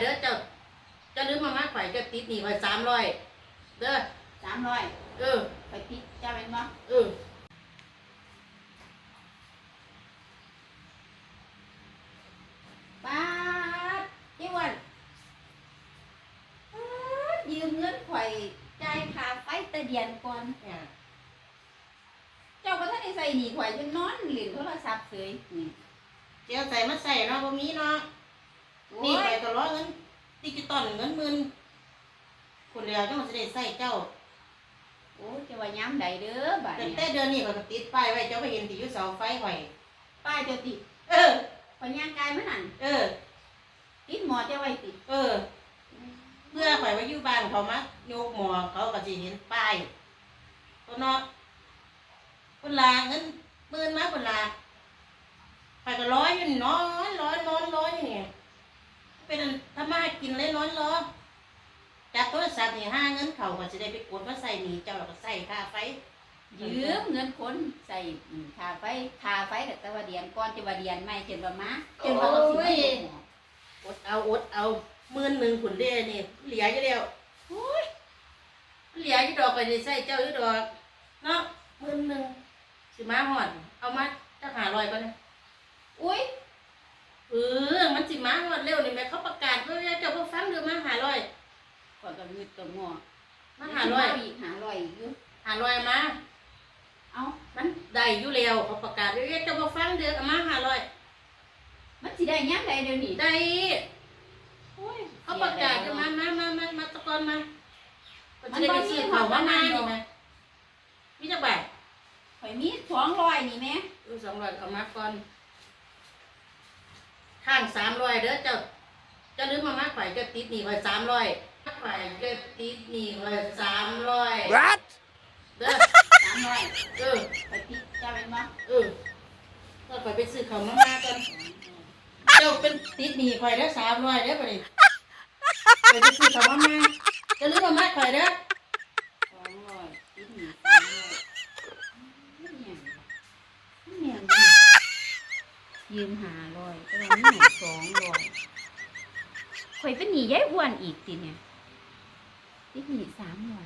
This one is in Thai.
เด้อเจ้าเจ้าลืมมามาข่อยเจ้าติดหนี้ข่อยสามร้อยเด้อสามร้อยเออ ไปติดเจ้าเป็นบ่เออป้าดยี่วันป๊าดยืมเงินข่อยจ่ายค่าไฟแต่เดือนก่อน เนี่ยเจ้าก็ท่านได้ใส่หนีข่อยจนนอนเล่นโทรศัพท์เฉยนี่เจ้าใส่มาใส่เนาะบ่มีเนาะโอ้นี่ยข่อยก็ร้อเงิน ดิจิตอลเงินหมื่นคนเดียวจังสิได้ใส่เจ้าโอ้ยจะว่าย้ำใดเด้อบัดแต่นี้แต่เดือนนี้ข่อยก็ติดป้ายไว้เจ้าไปเห็นที่อยู่เสาไฟข่อยป้ายเจ้าติดเออข่อยย่างกายมันนั่นเออ ติดหมอเจ้าไว้ติดเออเพื่อข่อยว่าอยู่บ้านเขามาโยกหมอเขาก็สิเห็นป้ายตัวเนาะคนลาเงินหมื่นมาคนลาข่อยก็ร้อยอยู่นี่นอนร้อยนอนร้อยอยู่นี่เป็นอัน ทำมาหากินเลยนอนรอจากโทรศัพท์นี่ห้าเงินเขาก็จะได้ไปกดมาใส่หนีเจ้าแล้วก็ใส่ค่าไฟยืมเงินคนใส่อืมค่าไฟค่าไฟก็แต่ว่าเดือนก่อนจะว่าเดือนใหม่จนว่ามาจนว่าเอาสิมาโยกหมออดเอาอดเอาหมื่นหนึ่งขุนเด้นี่เหลืออยู่แล้วโอ้ยเหลืออยู่ดอกไปได้ใส่เจ้าอยู่ดอกเนาะหมื่นหนึ่งสิมาหอดเอามาจะหาลอยก่อนนะ อุ้ย เออมันสิมาหอดเร็วนี่แม่เขาประกาศว่าเจ้าพ่ฟังเดือมาหาลอย ข่อยก็มืดตัวงอมาหาลอยเอีกหาลอยอีกอยู่หาลอยมาเอามันได้อยู่แล้วเขาประกาศว่าเจ้าพ่ฟังเดือมาหาลอยมันสิได้ยังไงเดี๋ยวนี้ได้โอ้ยเขาประกาศจะมามามามามาตะกอนมามันจะได้ไปซื้อเขาว่ามานี่นะมีจักบาทข่อยมีสองร้อยนี่แม่ลูกสองร้อยเอามาก่อนข้างสามร้อยเด้อเจ้าเจ้าลืมมามาข่อยเจ้าติดหนี้ข่อยสามร้อย ข่อยเจ้าติดหนี้ข่อยสามร้อย What? เด้อสามร้อยเออไปติดเจ้าเป็นบ่เออก็ข่อยไปซื้อเขาวมามาก่อนเจ้าเป็นติดหนี้ข่อยเด้อสามร้อยเด้อไปดิข่อยไปซื้อเขาวมามาเจ้าลืมมามาข่อยเด้อสองร้อยติดหนี่สามร้อยเนี่ยเนี่ยเนี่ยยืมหาร้อยแต่ว่านี่สองร้อยข่อยเป็นหนี้ยายอ้วนอีกสิเนี่ย ติดหนี้สามร้